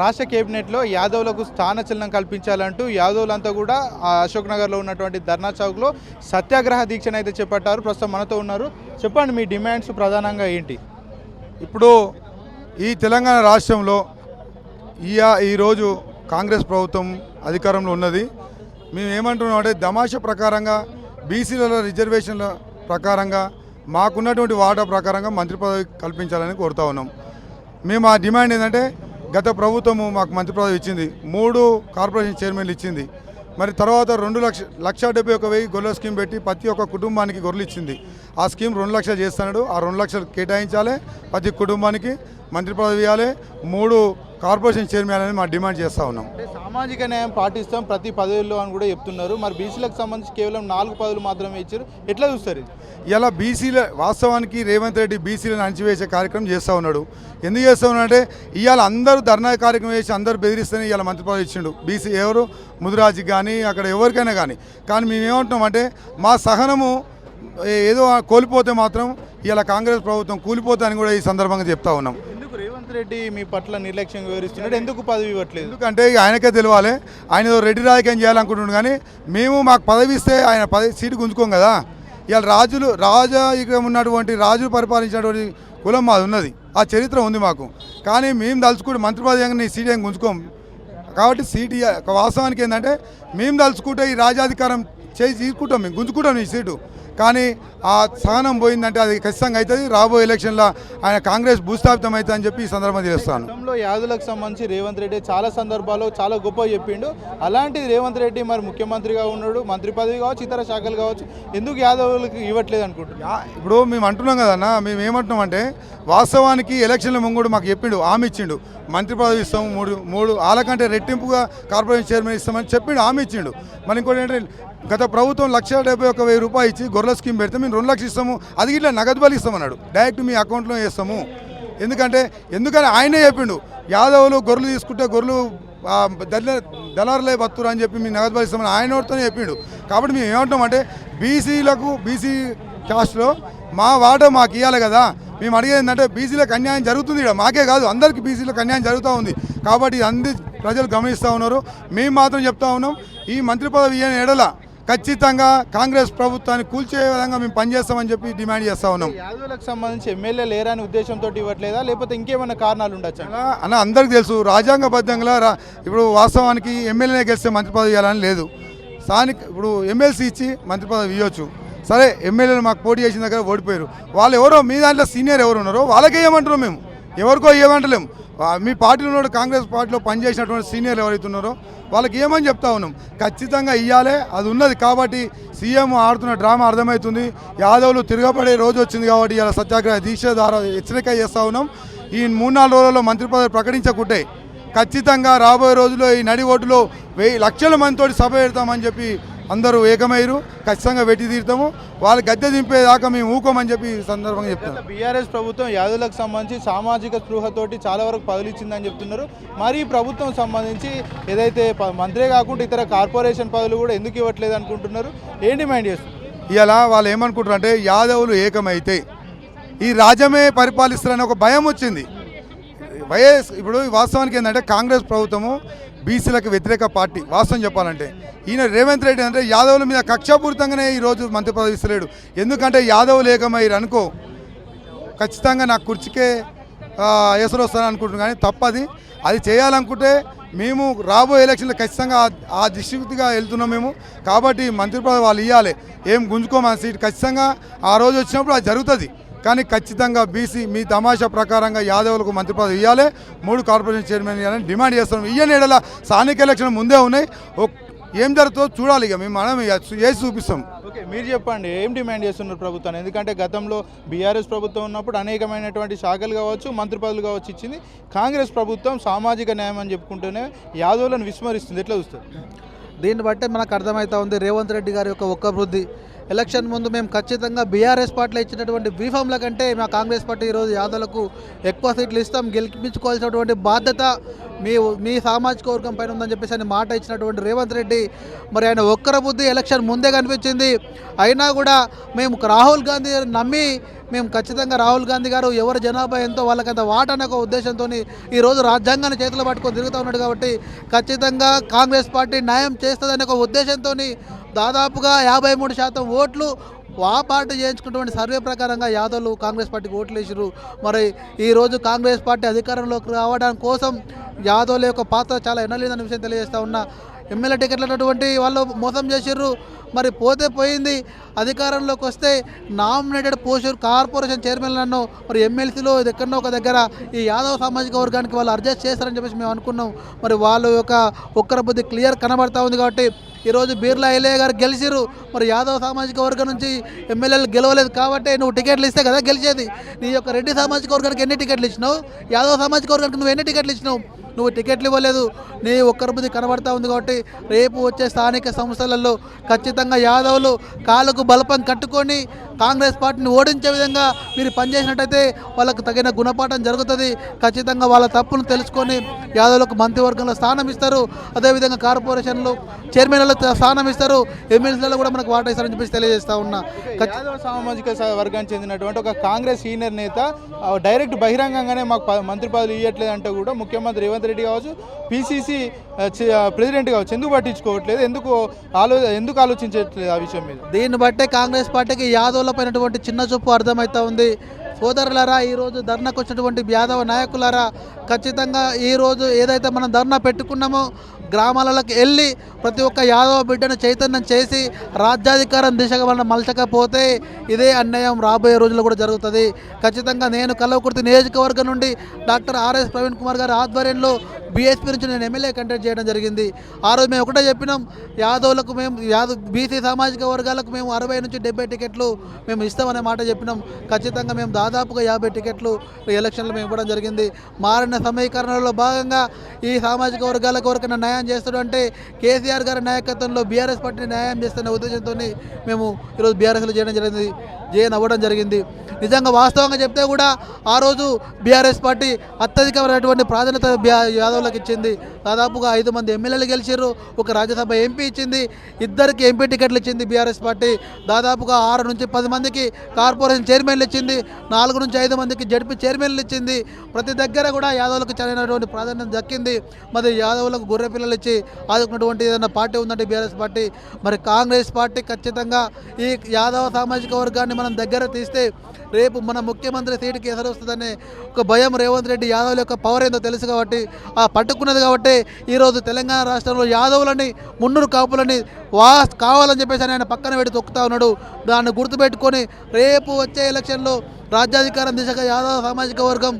రాష్ట్ర కేబినెట్లో యాదవులకు స్థానచలనం కల్పించాలంటూ యాదవ్లంతా కూడా ఆ అశోక్ నగర్లో ఉన్నటువంటి ధర్నా చౌక్లో సత్యాగ్రహ దీక్షను అయితే చేపట్టారు. ప్రస్తుతం మనతో ఉన్నారు. చెప్పండి మీ డిమాండ్స్ ప్రధానంగా ఏంటి? ఇప్పుడు ఈ తెలంగాణ రాష్ట్రంలో ఈ ఈరోజు కాంగ్రెస్ ప్రభుత్వం అధికారంలో ఉన్నది. మేము ఏమంటున్నాం అంటే దమాష ప్రకారంగా బీసీలలో రిజర్వేషన్ల ప్రకారంగా మాకున్నటువంటి వాటా ప్రకారంగా మంత్రి పదవి కల్పించాలని కోరుతా ఉన్నాం. మేము ఆ డిమాండ్ ఏంటంటే గత ప్రభుత్వము మాకు మంత్రి పదవి ఇచ్చింది. మూడు కార్పొరేషన్ చైర్మన్లు ఇచ్చింది. మరి తర్వాత రెండు లక్ష లక్ష డెబ్బై ఒక వెయ్యి గొర్రెల స్కీమ్ పెట్టి ప్రతి ఒక్క కుటుంబానికి గొర్రెలు ఇచ్చింది. ఆ స్కీమ్ రెండు లక్షలు చేస్తున్నాడు. ఆ రెండు లక్షలు కేటాయించాలి. ప్రతి కుటుంబానికి మంత్రి పదవి ఇవ్వాలి. మూడు కార్పొరేషన్ చైర్మన్ అని మా డిమాండ్ చేస్తూ ఉన్నాం. సామాజిక న్యాయం పాటిస్తాం ప్రతి పదవుల్లో అని కూడా చెప్తున్నారు. మరి బీసీలకు సంబంధించి కేవలం నాలుగు పదవులు మాత్రమే ఇచ్చారు. ఎట్లా చూస్తారు ఇలా బీసీల వాస్తవానికి రేవంత్ రెడ్డి బీసీలను అణచివేసే కార్యక్రమం చేస్తూ ఉన్నాడు. ఎందుకు చేస్తూ ఉన్నాడు అంటే ఇవాళ అందరూ ధర్నా కార్యక్రమం చేసి అందరూ బెదిరిస్తేనే ఇవాళ మంత్రి పదవి ఇచ్చిండు. బీసీ ఎవరు? ముదిరాజుకి కానీ అక్కడ ఎవరికైనా కానీ కానీ మేము ఏమంటున్నాం అంటే మా సహనము ఏదో కోల్పోతే మాత్రం ఇలా కాంగ్రెస్ ప్రభుత్వం కూలిపోతుందని కూడా ఈ సందర్భంగా చెప్తా ఉన్నాం. రేవంత్ రెడ్డి మీ పట్ల నిర్లక్ష్యం వివరిస్తున్నాడు. ఎందుకు పదవి ఇవ్వట్లేదు? ఎందుకంటే ఆయనకే తెలియాలి. ఆయన రెడ్డి రాజకీయం చేయాలనుకుంటున్నాడు కానీ మేము మాకు పదవి ఇస్తే ఆయన పదవి సీటు గుంజుకోం కదా. ఇవాళ రాజులు రాజకీయం ఉన్నటువంటి రాజులు పరిపాలించినటువంటి కులం మాది ఉన్నది. ఆ చరిత్ర ఉంది మాకు. కానీ మేము తలుచుకుంటే మంత్రి పదవి నీ సీటు ఏం గుంజుకోం? కాబట్టి సీటు వాస్తవానికి ఏంటంటే మేము తలుచుకుంటే ఈ రాజాధికారం చేసి తీసుకుంటాం మేము గుంజుకుంటాం ఈ సీటు. కానీ ఆ సహనం పోయిందంటే అది ఖచ్చితంగా అవుతుంది. రాబోయే ఎలక్షన్లో ఆయన కాంగ్రెస్ భూస్థాపితం అవుతుంది అని చెప్పి ఈ సందర్భంగా తెలుస్తాను. గతంలో యాదులకు సంబంధించి రేవంత్ రెడ్డి చాలా సందర్భాల్లో చాలా గొప్ప చెప్పిండు. అలాంటిది రేవంత్ రెడ్డి మరి ముఖ్యమంత్రిగా ఉన్నాడు మంత్రి పదవి కావచ్చు ఇతర శాఖలు కావచ్చు ఎందుకు యాదవులకు ఇవ్వట్లేదు అనుకుంటున్నారు? యా- ఇప్పుడు మేము అంటున్నాం కదన్న మేము ఏమంటున్నాం అంటే వాస్తవానికి ఎలక్షన్ల ముంగుడు మాకు చెప్పిండు హామీ ఇచ్చిండు. మంత్రి పదవి ఇస్తాము మూడు మూడు వాళ్ళకంటే రెట్టింపుగా కార్పొరేషన్ చైర్మన్ ఇస్తామని చెప్పిండు హామీ ఇచ్చిండు. మరి ఇంకోటి ఏంటంటే గత ప్రభుత్వం లక్ష డెబ్బై ఒక వెయ్యి రూపాయలు ఇచ్చి గొర్రెల స్కీమ్ పెడితే మేము రెండు లక్షలు ఇస్తాము. అది ఇట్లా నగదు బలి ఇస్తామన్నాడు. డైరెక్ట్ మీ అకౌంట్లో వేస్తాము ఎందుకంటే ఎందుకని ఆయనే చెప్పిండు యాదవులు గొర్రెలు తీసుకుంటే గొర్రెలు దళ దళారులే బతురు అని చెప్పి మీ నగదు బలి ఇస్తామని ఆయన నోటితోనే చెప్పిండు. కాబట్టి మేము ఏమంటాం అంటే బీసీలకు బీసీ కాస్ట్లో మా వాట మాకు ఇవ్వాలి కదా. మేము అడిగేది ఏంటంటే బీసీలకు అన్యాయం జరుగుతుంది ఇక్కడ మాకే కాదు అందరికీ బీసీలకు అన్యాయం జరుగుతూ ఉంది. కాబట్టి అంది ప్రజలు గమనిస్తూ ఉన్నారు. మేము మాత్రం చెప్తా ఉన్నాం ఈ మంత్రి పదవి ఇయ్యని ఎడల ఖచ్చితంగా కాంగ్రెస్ ప్రభుత్వాన్ని కూల్చే విధంగా మేము పనిచేస్తామని చెప్పి డిమాండ్ చేస్తూ ఉన్నాం. యాదవులకు సంబంధించి ఎమ్మెల్యే లేరని ఉద్దేశంతో ఇవ్వట్లేదా? లేకపోతే ఇంకేమైనా కారణాలు ఉండొచ్చా? అన్న అందరికి తెలుసు రాజ్యాంగబద్ధంగా రా ఇప్పుడు వాస్తవానికి ఎమ్మెల్యే గెలిస్తే మంత్రి పదవి ఇవ్వాలని లేదు. స్థానిక ఇప్పుడు ఎమ్మెల్సీ ఇచ్చి మంత్రి పదవి ఇవ్వచ్చు. సరే ఎమ్మెల్యేలు మాకు పోటీ చేసిన దగ్గర ఓడిపోయారు. వాళ్ళు ఎవరో మీ దాంట్లో సీనియర్ ఎవరు ఉన్నారో వాళ్ళకే ఇవ్వమంటున్నాం మేము. ఎవరికో ఇవ్వమంటలేము ఆ, మీ పార్టీలో ఉన్న కాంగ్రెస్ పార్టీలో పనిచేసినటువంటి సీనియర్లు ఎవరైతే ఉన్నారో వాళ్ళకి ఏమని చెప్తా ఉన్నాం? ఖచ్చితంగా ఇవ్వాలి అది ఉన్నది కాబట్టి సీఎం ఆడుతున్న డ్రామా అర్థమవుతుంది. యాదవులు తిరగబడే రోజు వచ్చింది కాబట్టి ఇలా సత్యాగ్రహ దీక్ష ద్వారా హెచ్చరిక చేస్తూ ఉన్నాం. ఈ మూడు నాలుగు రోజుల్లో మంత్రి పదవి ప్రకటించకుంటే ఖచ్చితంగా రాబోయే రోజుల్లో ఈ నడి ఓటులో వెయ్యి లక్షల మందితోటి సభ పెడతామని చెప్పి అందరూ ఏకమైరు ఖచ్చితంగా వెట్టి తీరుతాము. వాళ్ళు గద్దె దింపేదాకా మేము ఊకోమని చెప్పి ఈ సందర్భంగా చెప్తాను బీఆర్ఎస్ ప్రభుత్వం యాదవులకు సంబంధించి సామాజిక స్పృహతోటి చాలా వరకు పదవులు ఇచ్చిందని చెప్తున్నారు. మరి ప్రభుత్వం సంబంధించి ఏదైతే మంత్రే కాకుండా ఇతర కార్పొరేషన్ పదవులు కూడా ఎందుకు ఇవ్వట్లేదు అనుకుంటున్నారు? ఏం డిమాండ్ చేస్తున్నారు? ఇలా వాళ్ళు ఏమనుకుంటారు అంటే యాదవులు ఏకమైతే ఈ రాజ్యమే పరిపాలిస్తారని ఒక భయం వచ్చింది. వైఎస్ ఇప్పుడు వాస్తవానికి ఏంటంటే కాంగ్రెస్ ప్రభుత్వము బీసీలకు వ్యతిరేక పార్టీ వాస్తవం చెప్పాలంటే. ఈయన రేవంత్ రెడ్డి అంటే యాదవుల మీద కక్షాపూరితంగానే ఈరోజు మంత్రి పదవి ఇస్తలేడు. ఎందుకంటే యాదవులు ఏకమైరు అనుకో ఖచ్చితంగా నా కుర్చీకే ఎసరు వస్తాను అనుకుంటున్నాను కానీ తప్పది. అది చేయాలనుకుంటే మేము రాబోయే ఎలక్షన్లో ఖచ్చితంగా ఆ- ఆ దిశగా వెళ్తున్నాం మేము. కాబట్టి మంత్రి పదవి వాళ్ళు ఇవ్వాలి ఏం గుంజుకోమా సీట్ ఖచ్చితంగా ఆ రోజు వచ్చినప్పుడు అది జరుగుతుంది. కానీ ఖచ్చితంగా బీసీ మీ తమాషా ప్రకారంగా యాదవులకు మంత్రి పదవి ఇవ్వాలి మూడు కార్పొరేషన్ చైర్మన్ ఇవ్వాలని డిమాండ్ చేస్తున్నాం. ఇయ్యని ఏడల స్థానిక ఎలక్షన్ ముందే ఉన్నాయి. ఏం జరుగుతుందో చూడాలి ఇక. మేము మనం చేసి చూపిస్తాం. ఓకే మీరు చెప్పండి ఏం డిమాండ్ చేస్తున్నారు ప్రభుత్వాన్ని ఎందుకంటే గతంలో బీఆర్ఎస్ ప్రభుత్వం ఉన్నప్పుడు అనేకమైనటువంటి శాఖలు కావచ్చు మంత్రి పదవులు కావచ్చు ఇచ్చింది. కాంగ్రెస్ ప్రభుత్వం సామాజిక న్యాయం అని చెప్పుకుంటూనే యాదవులను విస్మరిస్తుంది. ఎట్లా చూస్తారు? దీన్ని బట్టే మనకు అర్థమవుతా ఉంది రేవంత్ రెడ్డి గారి యొక్క ఒక్క బుద్ధి. ఎలక్షన్ ముందు మేము ఖచ్చితంగా బీఆర్ఎస్ పార్టీలో ఇచ్చినటువంటి బీఫామ్ల కంటే మా కాంగ్రెస్ పార్టీ ఈరోజు యాదవులకు ఎక్కువ సీట్లు ఇస్తాం. గెలిపించుకోవాల్సినటువంటి బాధ్యత మీ మీ సామాజిక వర్గం పైన ఉందని చెప్పేసి ఆయన మాట ఇచ్చినటువంటి రేవంత్ రెడ్డి. మరి ఆయన ఒక్కర బుద్ధి ఎలక్షన్ ముందే కనిపించింది. అయినా కూడా మేము రాహుల్ గాంధీ నమ్మి మేము ఖచ్చితంగా రాహుల్ గాంధీ గారు ఎవరి జనాభా ఎంతో వాళ్ళకంత వాట అనే ఒక ఉద్దేశంతో ఈరోజు రాజ్యాంగాన్ని చేతిలో పట్టుకొని తిరుగుతూ ఉన్నాడు కాబట్టి ఖచ్చితంగా కాంగ్రెస్ పార్టీ న్యాయం చేస్తుందనే ఒక ఉద్దేశంతో దాదాపుగా యాభై మూడు శాతం ఓట్లు ఆ పార్టీ చేయించుకున్నటువంటి సర్వే ప్రకారంగా యాదవ్లు కాంగ్రెస్ పార్టీకి ఓట్లు వేసారు మరి ఈరోజు కాంగ్రెస్ పార్టీ అధికారంలోకి రావడానికి కోసం యాదవ్ల యొక్క పాత్ర చాలా ఎన్నలేదన్న విషయం తెలియజేస్తా ఉన్నా. ఎమ్మెల్యే టికెట్లు అన్నటువంటి వాళ్ళు మోసం చేసిర్రు. మరి పోతే పోయింది. అధికారంలోకి వస్తే నామినేటెడ్ పోస్టు కార్పొరేషన్ చైర్మన్లను మరి ఎమ్మెల్సీలో ఇది ఎక్కడో ఒక దగ్గర ఈ యాదవ్ సామాజిక వర్గానికి వాళ్ళు అడ్జస్ట్ చేస్తారని చెప్పేసి మేము అనుకున్నాం. మరి వాళ్ళ యొక్క ఒక్కరి బుద్ధి క్లియర్ కనబడతా ఉంది కాబట్టి ఈరోజు బీర్లా ఎల్లయ్య గారు గెలిచిరు మరి యాదవ్ సామాజిక వర్గం నుంచి ఎమ్మెల్యేలు గెలవలేదు కాబట్టి నువ్వు టికెట్లు ఇస్తే కదా గెలిచేది. నీ యొక్క రెడ్డి సామాజిక వర్గానికి ఎన్ని టికెట్లు ఇచ్చినావు? యాదవ్ సామాజిక వర్గానికి నువ్వు ఎన్ని టికెట్లు ఇచ్చినావు? నువ్వు టికెట్లు ఇవ్వలేదు. నీ ఒక్కరి బుద్ధి కనబడతా ఉంది కాబట్టి రేపు వచ్చే స్థానిక సంస్థలలో ఖచ్చితంగా యాదవులు కాళ్ళకు బలపం కట్టుకొని కాంగ్రెస్ పార్టీని ఓడించే విధంగా మీరు పనిచేసినట్టయితే వాళ్ళకు తగిన గుణపాఠం జరుగుతుంది. ఖచ్చితంగా వాళ్ళ తప్పును తెలుసుకొని యాదవులకు మంత్రివర్గంలో స్థానం ఇస్తారు. అదేవిధంగా కార్పొరేషన్లు చైర్మన్లలో స్థానం ఇస్తారు. ఎమ్మెల్సీలలో కూడా మనకు వాటా ఇస్తారని చెప్పేసి తెలియజేస్తా ఉన్నా. సామాజిక వర్గానికి చెందినటువంటి ఒక కాంగ్రెస్ సీనియర్ నేత డైరెక్ట్ బహిరంగంగానే మాకు మంత్రి పదవులు ఇవ్వట్లేదు అంటే కూడా ముఖ్యమంత్రి రేవంత్ రెడ్డి కావచ్చు పీసీసీ ప్రెసిడెంట్ కావచ్చు ఎందుకు పట్టించుకోవట్లేదు? ఎందుకు ఆలో ఎందుకు ఆలోచించట్లేదు ఆ విషయం మీద? దీన్ని బట్టే కాంగ్రెస్ పార్టీకి యాదవుల పైనటువంటి చిన్న చూపు అర్థమవుతా ఉంది. సోదరులరా ఈరోజు ధర్నాకు వచ్చినటువంటి యాదవ నాయకులరా ఖచ్చితంగా ఈరోజు ఏదైతే మనం ధర్నా పెట్టుకున్నామో గ్రామాలకు వెళ్ళి ప్రతి ఒక్క యాదవ బిడ్డను చైతన్యం చేసి రాజ్యాధికారం దిశగా మనం మలచకపోతే ఇదే అన్యాయం రాబోయే రోజుల్లో కూడా జరుగుతుంది. ఖచ్చితంగా నేను కల్లకుర్తి నియోజకవర్గం నుండి డాక్టర్ ఆర్ఎస్ ప్రవీణ్ కుమార్ గారి ఆధ్వర్యంలో బీఎస్పీ నుంచి నేను ఎమ్మెల్యే కంటెక్ట్ చేయడం జరిగింది. ఆ రోజు మేము ఒకటే చెప్పినాం యాదవులకు మేము యాదవ్ బీసీ సామాజిక వర్గాలకు మేము అరవై నుంచి డెబ్బై టికెట్లు మేము ఇస్తామనే మాట చెప్పినాం. ఖచ్చితంగా మేము దాదాపుగా యాభై టికెట్లు ఎలక్షన్లు మేము ఇవ్వడం జరిగింది. మారిన సమీకరణలో భాగంగా ఈ సామాజిక వర్గాలకు ఎవరికైనా న్యాయం చేస్తాడు అంటే కేసీఆర్ గారి నాయకత్వంలో బీఆర్ఎస్ పార్టీని న్యాయం చేస్తున్న ఉద్దేశంతో మేము ఈరోజు బీఆర్ఎస్లో చేయడం జరిగింది జైన్ అవ్వడం జరిగింది. నిజంగా వాస్తవంగా చెప్తే కూడా ఆ రోజు బీఆర్ఎస్ పార్టీ అత్యధికమైనటువంటి ప్రాధాన్యత యాదవ్ యాదవ్లకు ఇచ్చింది. దాదాపుగా ఐదు మంది ఎమ్మెల్యేలు గెలిచారు ఒక రాజ్యసభ ఎంపీ ఇచ్చింది. ఇద్దరికి ఎంపీ టికెట్లు ఇచ్చింది బీఆర్ఎస్ పార్టీ. దాదాపుగా ఆరు నుంచి పది మందికి కార్పొరేషన్ చైర్మన్లు ఇచ్చింది. నాలుగు నుంచి ఐదు మందికి జడ్పీ చైర్మన్లు ఇచ్చింది. ప్రతి దగ్గర కూడా యాదవులకు చాలినటువంటి ప్రాధాన్యత దక్కింది. మరి యాదవులకు గొర్రె పిల్లలు ఇచ్చి ఆదుకున్నటువంటి ఏదైనా పార్టీ ఉందంటే బీఆర్ఎస్ పార్టీ. మరి కాంగ్రెస్ పార్టీ ఖచ్చితంగా ఈ యాదవ సామాజిక వర్గాన్ని మనం దగ్గర తీస్తే రేపు మన ముఖ్యమంత్రి సీటుకి ఎసరు వస్తుందనే ఒక భయం రేవంత్ రెడ్డి యాదవ్ యొక్క పవర్ ఏందో తెలుసు కాబట్టి ఆ పట్టుకున్నది కాబట్టి ఈరోజు తెలంగాణ రాష్ట్రంలో యాదవులని మున్నూరు కాపులని వాస్ కావాలని చెప్పేసి ఆయన పక్కన పెట్టి తొక్కుతా ఉన్నాడు. దాన్ని గుర్తుపెట్టుకొని రేపు వచ్చే ఎలక్షన్లో రాజ్యాధికారం దిశగా యాదవ సామాజిక వర్గం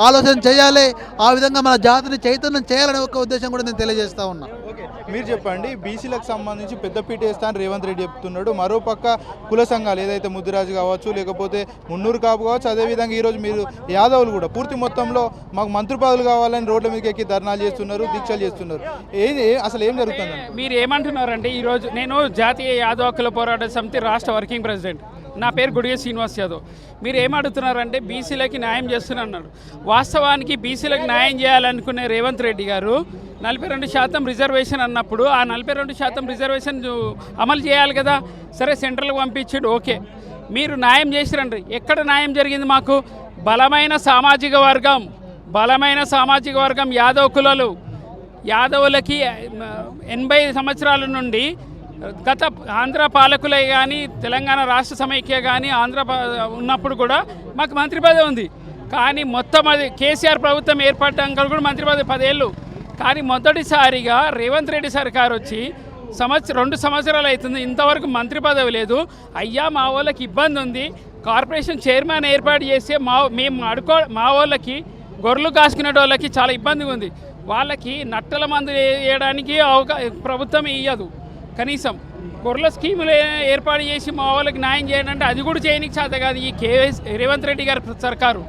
ఆలోచన చేయాలి. ఆ విధంగా మన జాతిని చైతన్యం చేయాలనే ఒక ఉద్దేశం కూడా నేను తెలియజేస్తా ఉన్నా. ఓకే. మీరు చెప్పండి బీసీలకు సంబంధించి పెద్దపీట వేస్తాను రేవంత్ రెడ్డి చెప్తున్నాడు. మరోపక్క కుల సంఘాలు ఏదైతే ముద్దురాజు కావచ్చు లేకపోతే మున్నూరు కాపు కావచ్చు అదేవిధంగా ఈరోజు మీరు యాదవులు కూడా పూర్తి మొత్తంలో మాకు మంత్రి పదవులు కావాలని రోడ్ల మీదకి ఎక్కి ధర్నాలు చేస్తున్నారు దీక్షలు చేస్తున్నారు. ఏం ఏ- అసలు ఏం జరుగుతుంది మీరు ఏమంటున్నారంటే ఈరోజు నేను జాతీయ యాదవ హక్కుల పోరాట సమితి రాష్ట్ర వర్కింగ్ ప్రెసిడెంట్. నా పేరు గుడిగ శ్రీనివాస్ యాదవ్. మీరు ఏమడుగుతున్నారంటే బీసీలకి న్యాయం చేస్తున్నా అన్నాడు వాస్తవానికి బీసీలకు న్యాయం చేయాలనుకునే రేవంత్ రెడ్డి గారు నలభై రెండు శాతం రిజర్వేషన్ అన్నప్పుడు ఆ నలభై రెండు శాతం రిజర్వేషన్ అమలు చేయాలి కదా? సరే సెంట్రల్కి పంపించాడు ఓకే. మీరు న్యాయం చేసిరండి. ఎక్కడ న్యాయం జరిగింది మాకు? బలమైన సామాజిక వర్గం బలమైన సామాజిక వర్గం యాదవ్ కులలు. యాదవులకి ఎనభై సంవత్సరాల నుండి గత ఆంధ్ర పాలకులే కానీ తెలంగాణ రాష్ట్ర సమైక్య కానీ ఆంధ్ర ఉన్నప్పుడు కూడా మాకు మంత్రి పదవి ఉంది. కానీ మొత్తం అది కేసీఆర్ ప్రభుత్వం ఏర్పడ్డాక కూడా మంత్రి పదవి పదేళ్ళు. కానీ మొదటిసారిగా రేవంత్ రెడ్డి సర్కార్ వచ్చి సంవత్సరం రెండు సంవత్సరాలు అవుతుంది. ఇంతవరకు మంత్రి పదవి లేదు. అయ్యా మా వాళ్ళకి ఇబ్బంది ఉంది. కార్పొరేషన్ చైర్మన్ ఏర్పాటు చేస్తే మా మేము అడుకో మా వాళ్ళకి గొర్రెలు కాసుకునే వాళ్ళకి చాలా ఇబ్బందిగా ఉంది. వాళ్ళకి నట్టల మందు వేయడానికి అవకా ప్రభుత్వం ఇయ్యదు. కనీసం గొర్రెల స్కీములు ఏర్పాటు చేసి మా వాళ్ళకి న్యాయం చేయండి అంటే అది కూడా చేయనికి చేత కాదు ఈ కేఎస్ రేవంత్ రెడ్డి గారి సర్కారు.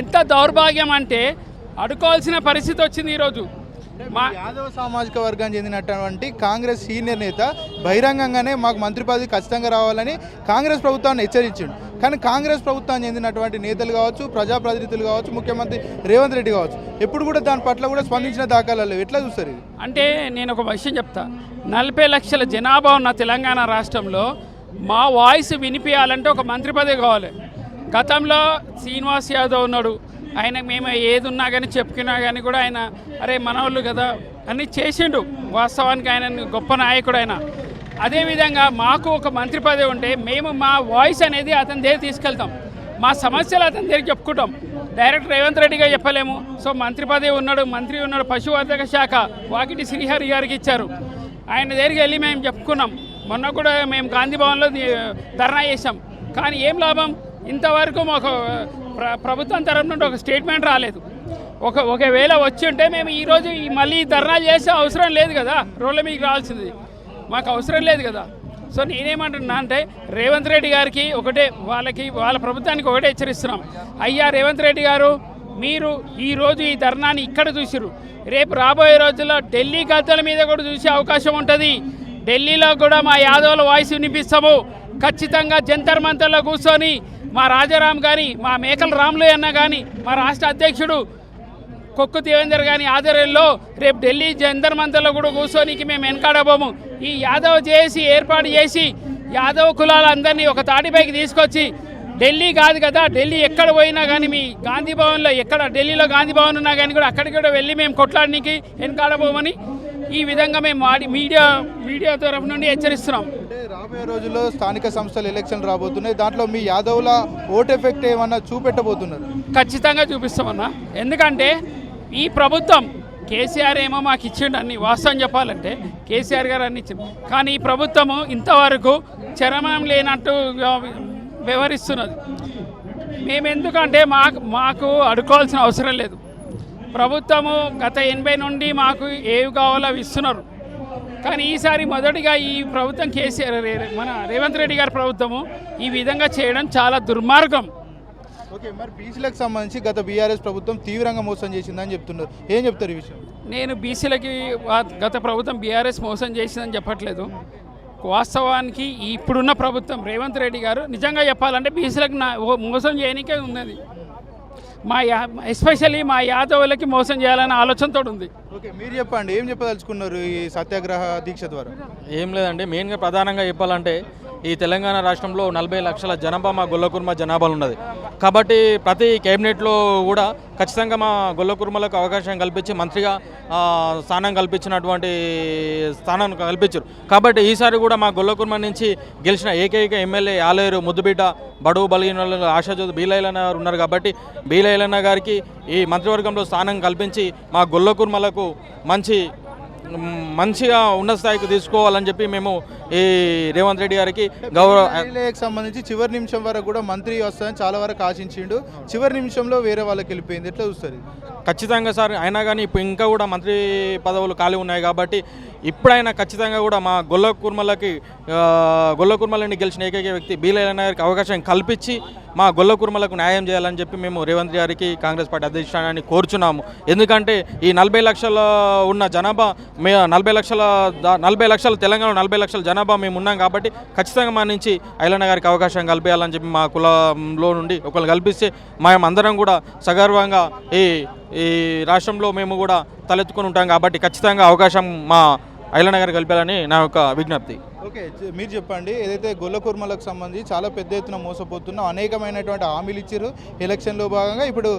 ఎంత దౌర్భాగ్యం అంటే అడుకోవాల్సిన పరిస్థితి వచ్చింది ఈరోజు. మా యాదవ సామాజిక వర్గానికి చెందినటువంటి కాంగ్రెస్ సీనియర్ నేత బహిరంగంగానే మాకు మంత్రి పదవి ఖచ్చితంగా రావాలని కాంగ్రెస్ ప్రభుత్వాన్ని హెచ్చరించిండు. కానీ కాంగ్రెస్ ప్రభుత్వానికి చెందినటువంటి నేతలు కావచ్చు ప్రజాప్రతినిధులు కావచ్చు ముఖ్యమంత్రి రేవంత్ రెడ్డి కావచ్చు ఎప్పుడు కూడా దాని పట్ల కూడా స్పందించిన దాఖలాలు లేవు. ఎట్లా చూస్తారు ఇది? అంటే నేను ఒక విషయం చెప్తా. నలభై లక్షల జనాభా ఉన్న తెలంగాణ రాష్ట్రంలో మా వాయిస్ వినిపించాలంటే ఒక మంత్రి పదవి కావాలి. గతంలో శ్రీనివాస్ యాదవ్ ఉన్నాడు. ఆయన మేము ఏది ఉన్నా కానీ చెప్పుకున్నా కానీ కూడా ఆయన అరే మనవాళ్ళు కదా అని చేసిండు. వాస్తవానికి ఆయన గొప్ప నాయకుడు ఆయన. అదేవిధంగా మాకు ఒక మంత్రి పదవి ఉంటే మేము మా వాయిస్ అనేది అతని దగ్గర తీసుకెళ్తాం. మా సమస్యలు అతని దగ్గర చెప్పుకుంటాం. డైరెక్ట్ రేవంత్ రెడ్డిగా చెప్పలేము. సో మంత్రి పదవి ఉన్నాడు మంత్రి ఉన్నాడు పశువర్ధక శాఖ వాకిటి శ్రీహరి గారికి ఇచ్చారు. ఆయన దగ్గరికి వెళ్ళి మేము చెప్పుకున్నాం. మొన్న కూడా మేము గాంధీ భవన్లో ధర్నా చేసాం కానీ ఏం లాభం? ఇంతవరకు మాకు ప్ర ప్రభుత్వం తరఫు నుండి ఒక స్టేట్మెంట్ రాలేదు. ఒక ఒకవేళ వచ్చి ఉంటే మేము ఈరోజు మళ్ళీ ధర్నా చేసే అవసరం లేదు కదా? రోడ్ల మీకు రావాల్సింది. మాకు అవసరం లేదు కదా. సో నేనేమంటున్నా అంటే రేవంత్ రెడ్డి గారికి ఒకటే వాళ్ళకి వాళ్ళ ప్రభుత్వానికి ఒకటే హెచ్చరిస్తున్నాం. అయ్యా రేవంత్ రెడ్డి గారు మీరు ఈరోజు ఈ ధర్నాన్ని ఇక్కడ చూసిరు రేపు రాబోయే రోజుల్లో ఢిల్లీ కథల మీద కూడా చూసే అవకాశం ఉంటుంది. ఢిల్లీలో కూడా మా యాదవుల వాయిస్ వినిపిస్తాము. ఖచ్చితంగా జంతర్ మంతర్లో కూర్చొని మా రాజారాం కానీ మా మేకల రాములు అన్న కానీ మా రాష్ట్ర అధ్యక్షుడు కొక్కు దేవేందర్ గారి ఆధ్వర్యంలో రేపు ఢిల్లీ జంతర్ మంతర్లో కూడా కూర్చోనికి మేము వెనకాడబోము. ఈ యాదవ్ చేసి ఏర్పాటు చేసి యాదవ్ కులాలందరినీ ఒక తాటిపైకి తీసుకొచ్చి ఢిల్లీ కాదు కదా ఢిల్లీ ఎక్కడ పోయినా కానీ మీ గాంధీ భవన్లో ఎక్కడ ఢిల్లీలో గాంధీ భవన్ ఉన్నా కానీ కూడా అక్కడికి కూడా వెళ్ళి మేము కొట్లాడడానికి వెనకాడబోమని ఈ విధంగా మేము మాడి మీడియా మీడియా తరఫు నుండి హెచ్చరిస్తున్నాం. అంటే రాబోయే రోజుల్లో స్థానిక సంస్థల ఎలక్షన్లు రాబోతున్నాయి. దాంట్లో మీ యాదవుల ఓట్ ఎఫెక్ట్ ఏమన్నా చూపెట్టబోతున్నారు? ఖచ్చితంగా చూపిస్తామన్నా. ఎందుకంటే ఈ ప్రభుత్వం కేసీఆర్ ఏమో మాకు ఇచ్చిండు అన్ని వాస్తవం చెప్పాలంటే కేసీఆర్ గారు అన్ని ఇచ్చింది కానీ ఈ ప్రభుత్వము ఇంతవరకు చరమం లేనట్టు వ్యవ- వ్యవహరిస్తున్నది. మేము ఎందుకంటే మాకు మాకు అడుకోవాల్సిన అవసరం లేదు. ప్రభుత్వము గత ఎనభై నుండి మాకు ఏవి కావాలో అవి ఇస్తున్నారు. కానీ ఈసారి మొదటిగా ఈ ప్రభుత్వం కేసీఆర్ మన రేవంత్ రెడ్డి గారి ప్రభుత్వము ఈ విధంగా చేయడం చాలా దుర్మార్గం. ఓకే మరి బీసీలకు సంబంధించి గత బీఆర్ఎస్ ప్రభుత్వం తీవ్రంగా మోసం చేసిందని చెప్తున్నారు. ఏం చెప్తారు ఈ విషయం? నేను బీసీలకి గత ప్రభుత్వం బీఆర్ఎస్ మోసం చేసిందని చెప్పట్లేదు. వాస్తవానికి ఇప్పుడున్న ప్రభుత్వం రేవంత్ రెడ్డి గారు నిజంగా చెప్పాలంటే బీసీలకు నా మోసం చేయనికే ఉన్నది. మా యా ఎస్పెషల్లీ మా యాదవులకి మోసం చేయాలనే ఆలోచనతో ఉంది. ఓకే మీరు చెప్పండి ఏం చెప్పదలుచుకున్నారు ఈ సత్యాగ్రహ దీక్ష ద్వారా? ఏం లేదండి మెయిన్గా ప్రధానంగా చెప్పాలంటే ఈ తెలంగాణ రాష్ట్రంలో నలభై లక్షల జనాభా మా గొల్లకుర్మ జనాభాలు ఉన్నది. కాబట్టి ప్రతి కేబినెట్లో కూడా ఖచ్చితంగా మా గొల్లకుర్మలకు అవకాశం కల్పించి మంత్రిగా స్థానం కల్పించినటువంటి స్థానం కల్పించారు. కాబట్టి ఈసారి కూడా మా గొల్లకుర్మ నుంచి గెలిచిన ఏకైక ఎమ్మెల్యే ఆలేరు ముద్దుబిడ్డ బడుగు బలిగిన వాళ్ళు ఆశాజ్యోతి బీలైలన్న గారు ఉన్నారు కాబట్టి బీలైలన్న గారికి ఈ మంత్రివర్గంలో స్థానం కల్పించి మా గొల్లకుర్మలకు మంచి మంచిగా ఉన్నత స్థాయికి తీసుకోవాలని చెప్పి మేము ఈ రేవంత్ రెడ్డి గారికి గౌరవ సంబంధించి చివరి నిమిషం వరకు కూడా మంత్రి వస్తాయని చాలా వరకు ఆశించిండు. చివరి నిమిషంలో వేరే వాళ్ళకి వెళ్ళిపోయింది. ఎట్లా చూస్తారు? ఖచ్చితంగా సార్ అయినా కానీ ఇప్పుడు ఇంకా కూడా మంత్రి పదవులు ఖాళీ ఉన్నాయి కాబట్టి ఇప్పుడైనా ఖచ్చితంగా కూడా మా గొల్ల కుర్మలకి గొల్ల కుర్మలని గెలిచిన ఏకైక వ్యక్తి బీలైన గారికి అవకాశం కల్పించి మా గొల్ల కుర్మలకు న్యాయం చేయాలని చెప్పి మేము రేవంత్ గారికి కాంగ్రెస్ పార్టీ అధ్యక్షాన్ని కోరుచున్నాము. ఎందుకంటే ఈ నలభై లక్షల ఉన్న జనాభా మే నలభై లక్షల నలభై లక్షల తెలంగాణ నలభై లక్షల జనాభా మేము ఉన్నాం కాబట్టి ఖచ్చితంగా మా నుంచి ఐలన్న గారికి అవకాశం కల్పించాలని చెప్పి మా కులంలో నుండి ఒకరు కల్పిస్తే మేము అందరం కూడా సగర్వంగా ఈ ఈ రాష్ట్రంలో మేము కూడా తలెత్తుకొని ఉంటాం కాబట్టి ఖచ్చితంగా అవకాశం మా ఐలన్న గారికి కలిపాలని నా యొక్క విజ్ఞప్తి. ఓకే మీరు చెప్పండి. ఏదైతే గొల్ల కుర్మలకు సంబంధించి చాలా పెద్ద ఎత్తున మోసపోతున్నాం అనేకమైనటువంటి హామీలు ఇచ్చారు ఎలక్షన్లో భాగంగా ఇప్పుడు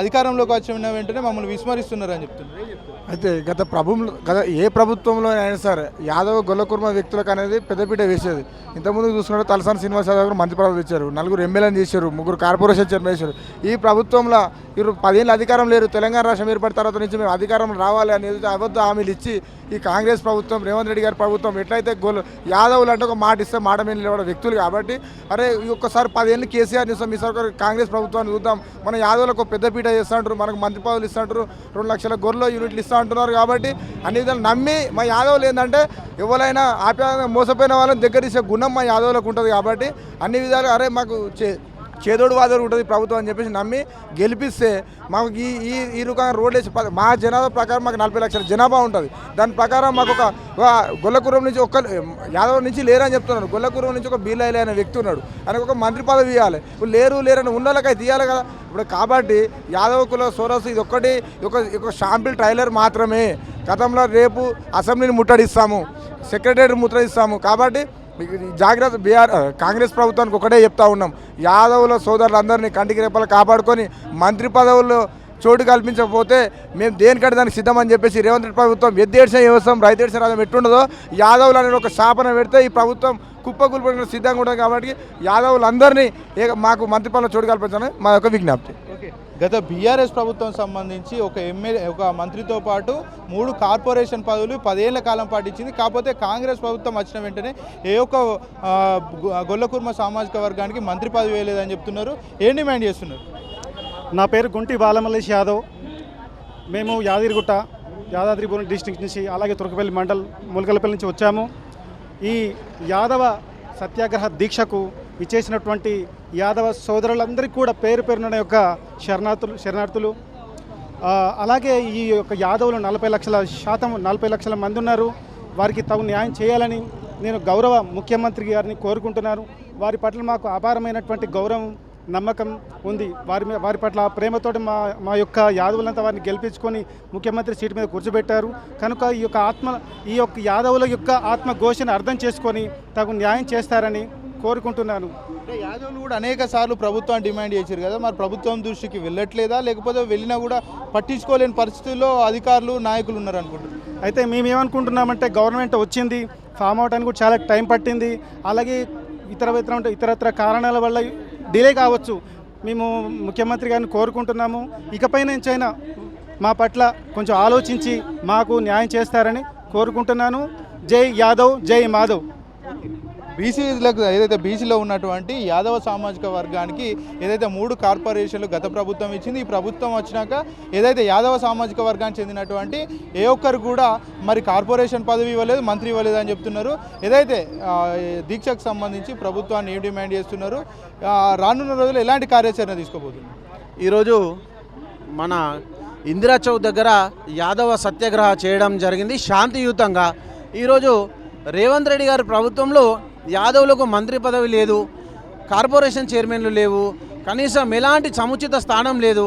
అధికారంలోకి వచ్చిన వెంటనే మమ్మల్ని విస్మరిస్తున్నారు అని చెప్తున్నారు? అయితే గత ప్రభుత్వం గత ఏ ప్రభుత్వంలో అయినా సరే యాదవ్ గొల్లకుర్మ వ్యక్తులకు అనేది పెద్దపీట వేసేది. ఇంతకుముందు చూసుకుంటే తలసాని శ్రీనివాస్ యాదవ్ గారు మంత్రి పదవులు ఇచ్చారు నలుగురు ఎమ్మెల్యేలు చేశారు ముగ్గురు కార్పొరేషన్ చైర్మన్ చేశారు. ఈ ప్రభుత్వంలో ఇరు పదేళ్ళు అధికారం లేరు తెలంగాణ రాష్ట్రం ఏర్పడిన తర్వాత నుంచి మేము అధికారం రావాలి అనేది అబద్ధ హామీలు ఇచ్చి ఈ కాంగ్రెస్ ప్రభుత్వం రేవంత్ రెడ్డి గారి ప్రభుత్వం ఎట్లయితే గొల్ల యాదవులు అంటే ఒక మాట ఇస్తే మాట మీద నిలబడే వ్యక్తులు కాబట్టి అరే ఈ ఒక్కసారి పదేళ్ళు కేసీఆర్ చూస్తాం మీ సర్కార్ కాంగ్రెస్ ప్రభుత్వాన్ని చూద్దాం. మన యాదవులకు పెద్దపీట చేస్తూ ఉంటారు మనకు మంత్రి పదవులు ఇస్తూ ఉంటారు రెండు లక్షల గొర్రెలు యూనిట్లు ఇస్తూ అంటున్నారు కాబట్టి అన్ని విధాలు నమ్మి మా యాదవులు ఏంటంటే ఎవరైనా ఆప్యాయంగా మోసపోయిన వాళ్ళని దగ్గర ఇచ్చే గుణం మా యాదవులకు ఉంటుంది కాబట్టి అన్ని విధాలు అరే మాకు చే చేదోడు వాదోడు ఉంటుంది ప్రభుత్వం అని చెప్పేసి నమ్మి గెలిపిస్తే మాకు ఈ ఈ ఈ రకంగా రోడ్లు వేసి మా జనాభా ప్రకారం మాకు నలభై లక్షల జనాభా ఉంటుంది. దాని ప్రకారం మాకు ఒక గొల్లకురం నుంచి ఒక్క యాదవ్ నుంచి లేరని చెప్తున్నాడు గొల్లకురం నుంచి ఒక బీలైలే అనే వ్యక్తి ఉన్నాడు. ఆయనకు ఒక మంత్రి పదవి ఇవ్వాలి. ఇప్పుడు లేరు లేరని ఉన్నోళ్ళకై తీయాలి కదా. ఇప్పుడు కాబట్టి యాదవ్ కుల సోరస్ ఇది ఒక్కటి ఒక ఒక షాంపిల్ ట్రైలర్ మాత్రమే. గతంలో రేపు అసెంబ్లీని ముట్టడిస్తాము. సెక్రటరీ ముట్టడిస్తాము కాబట్టి జాగ్రత్త బీఆర్ కాంగ్రెస్ ప్రభుత్వానికి ఒకటే చెప్తా ఉన్నాం. యాదవుల సోదరులందరినీ కంటికి రెప్పలు కాపాడుకొని మంత్రి పదవుల్లో చోటు కల్పించకపోతే మేము దేనికంటే దానికి సిద్ధమని చెప్పేసి రేవంత్ రెడ్డి ప్రభుత్వం ఎద్దేడ్చిన వ్యవస్థం రైతేడ్చిన రాజ్యం ఎట్టుండదో యాదవులు అనేది ఒక స్థాపన పెడితే ఈ ప్రభుత్వం కుప్పకూలిపోయిన సిద్ధంగా ఉంటుంది కాబట్టి యాదవులందరినీ మాకు మంత్రి పదవులు చోటు కల్పించాలని మా యొక్క విజ్ఞప్తి. గత బీఆర్ఎస్ ప్రభుత్వం సంబంధించి ఒక ఎమ్మెల్యే ఒక మంత్రితో పాటు మూడు కార్పొరేషన్ పదవులు పదేళ్ళ కాలం పాటించింది. కాకపోతే కాంగ్రెస్ ప్రభుత్వం వచ్చిన వెంటనే ఏ ఒక్క గొల్లకుర్మ సామాజిక వర్గానికి మంత్రి పదవి వేయలేదని చెప్తున్నారు. ఏం డిమాండ్ చేస్తున్నారు? నా పేరు గుంటి బాలమల్లేష్ యాదవ్. మేము యాదగిరిగుట్ట యాదాద్రిపురం డిస్ట్రిక్ట్ నుంచి అలాగే తురకపల్లి మండల్ ములకలపల్లి నుంచి వచ్చాము. ఈ యాదవ సత్యాగ్రహ దీక్షకు ఇచ్చేసినటువంటి యాదవ సోదరులందరికీ కూడా పేరు పేరున యొక్క శరణార్థులు శరణార్థులు. అలాగే ఈ యొక్క యాదవులు నలభై లక్షల శాతం నలభై లక్షల మంది ఉన్నారు. వారికి తగు న్యాయం చేయాలని నేను గౌరవ ముఖ్యమంత్రి గారిని కోరుకుంటున్నాను. వారి పట్ల మాకు అపారమైనటువంటి గౌరవం నమ్మకం ఉంది. వారి మీద వారి పట్ల ప్రేమతోటి మా మా యొక్క యాదవులంతా వారిని గెలిపించుకొని ముఖ్యమంత్రి సీటు మీద కూర్చోబెట్టారు. కనుక ఈ యొక్క ఆత్మ ఈ యొక్క యాదవుల యొక్క ఆత్మ ఘోషను అర్థం చేసుకొని తగు న్యాయం చేస్తారని కోరుకుంటున్నాను. అంటే యాదవులు కూడా అనేక సార్లు ప్రభుత్వాన్ని డిమాండ్ చేశారు కదా మరి ప్రభుత్వం దృష్టికి వెళ్ళట్లేదా? లేకపోతే వెళ్ళినా కూడా పట్టించుకోలేని పరిస్థితుల్లో అధికారులు నాయకులు ఉన్నారు అనుకుంటున్నారు అయితే మేము ఏమనుకుంటున్నామంటే గవర్నమెంట్ వచ్చింది ఫామ్ అవడానికి కూడా చాలా టైం పట్టింది. అలాగే ఇతర ఇతర ఇతరత్ర కారణాల వల్ల డిలే కావచ్చు. మేము ముఖ్యమంత్రి గారిని కోరుకుంటున్నాము. ఇకపై నుంచైనా మా పట్ల కొంచెం ఆలోచించి మాకు న్యాయం చేస్తారని కోరుకుంటున్నాను. జై యాదవ్ జై మాధవ్. బీసీలకు ఏదైతే బీసీలో ఉన్నటువంటి యాదవ సామాజిక వర్గానికి ఏదైతే మూడు కార్పొరేషన్లు గత ప్రభుత్వం ఇచ్చింది ఈ ప్రభుత్వం వచ్చినాక ఏదైతే యాదవ సామాజిక వర్గానికి చెందినటువంటి ఏ ఒక్కరు కూడా మరి కార్పొరేషన్ పదవి ఇవ్వలేదు మంత్రి ఇవ్వలేదు అని చెప్తున్నారు. ఏదైతే దీక్షకు సంబంధించి ప్రభుత్వాన్ని ఏం డిమాండ్ చేస్తున్నారు రానున్న రోజుల్లో ఎలాంటి కార్యాచరణ తీసుకోబోతున్నారు? ఈరోజు మన ఇందిరా చౌక్ దగ్గర యాదవ సత్యాగ్రహ చేయడం జరిగింది శాంతియుతంగా. ఈరోజు రేవంత్ రెడ్డి గారి ప్రభుత్వంలో యాదవులకు మంత్రి పదవి లేదు కార్పొరేషన్ చైర్మన్లు లేవు కనీసం ఎలాంటి సముచిత స్థానం లేదు.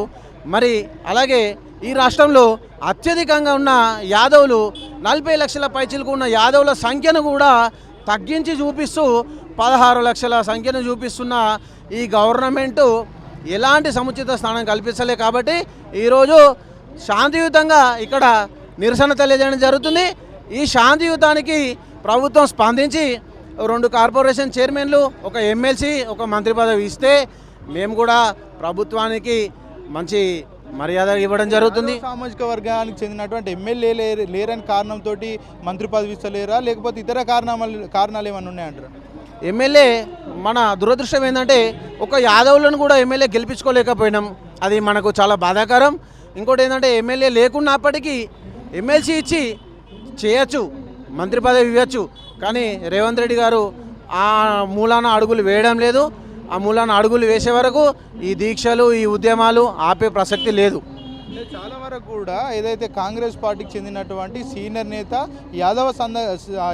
మరి అలాగే ఈ రాష్ట్రంలో అత్యధికంగా ఉన్న యాదవులు నలభై లక్షల పైచిలకు ఉన్న యాదవుల సంఖ్యను కూడా తగ్గించి చూపిస్తూ పదహారు లక్షల సంఖ్యను చూపిస్తున్న ఈ గవర్నమెంటు ఎలాంటి సముచిత స్థానం కల్పించలే కాబట్టి ఈరోజు శాంతియుతంగా ఇక్కడ నిరసన తెలియజేయడం జరుగుతుంది. ఈ శాంతియుతానికి ప్రభుత్వం స్పందించి రెండు కార్పొరేషన్ చైర్మన్లు ఒక ఎమ్మెల్సీ ఒక మంత్రి పదవి ఇస్తే మేము కూడా ప్రభుత్వానికి మంచి మర్యాద ఇవ్వడం జరుగుతుంది. సామాజిక వర్గానికి చెందినటువంటి ఎమ్మెల్యే లేరు లేరని కారణంతో మంత్రి పదవి ఇస్తలేరా? లేకపోతే ఇతర కారణాలు కారణాలు ఏమైనా ఉన్నాయంటారా? ఎమ్మెల్యే మన దురదృష్టం ఏంటంటే ఒక యాదవులను కూడా ఎమ్మెల్యే గెలిపించుకోలేకపోయినాం. అది మనకు చాలా బాధాకరం. ఇంకోటి ఏంటంటే ఎమ్మెల్యే లేకున్నప్పటికీ ఎమ్మెల్సీ ఇచ్చి చేయొచ్చు మంత్రి పదవి ఇవ్వచ్చు. కానీ రేవంత్ రెడ్డి గారు ఆ మూలాన అడుగులు వేయడం లేదు. ఆ మూలాన అడుగులు వేసే వరకు ఈ దీక్షలు ఈ ఉద్యమాలు ఆపే ప్రసక్తి లేదు. చాలా వరకు కూడా ఏదైతే కాంగ్రెస్ పార్టీకి చెందినటువంటి సీనియర్ నేత యాదవ సంద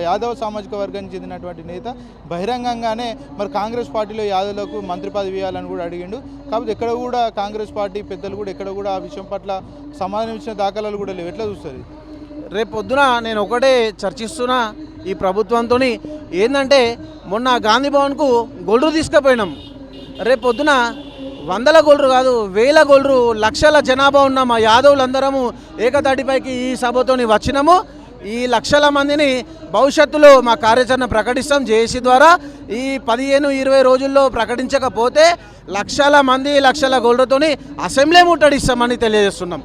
యాదవ సామాజిక వర్గానికి చెందినటువంటి నేత బహిరంగంగానే మరి కాంగ్రెస్ పార్టీలో యాదవులకు మంత్రి పదవి ఇవ్వాలని కూడా అడిగిండు. కాకపోతే ఎక్కడ కూడా కాంగ్రెస్ పార్టీ పెద్దలు కూడా ఎక్కడ కూడా ఆ విషయం పట్ల సమాధానం ఇచ్చిన దాఖలాలు కూడా లేవు. ఎట్లా చూస్తుంది రేపు పొద్దున నేను ఒకటే చర్చిస్తున్నా. ఈ ప్రభుత్వంతో ఏంటంటే మొన్న గాంధీ భవన్కు గొల్లు తీసుకుపోయినాం. రేపు పొద్దున వందల గోల్రు కాదు వేల గోల్రు లక్షల జనాభా ఉన్న మా యాదవులందరము ఏకతాటిపైకి ఈ సభతోని వచ్చినాము. ఈ లక్షల మందిని భవిష్యత్తులో మా కార్యాచరణ ప్రకటిస్తాం జేఏసీ ద్వారా. ఈ పదిహేను ఇరవై రోజుల్లో ప్రకటించకపోతే లక్షల మంది లక్షల గోల్డ్తోని అసెంబ్లీ ముట్టడిస్తామని తెలియజేస్తున్నాం.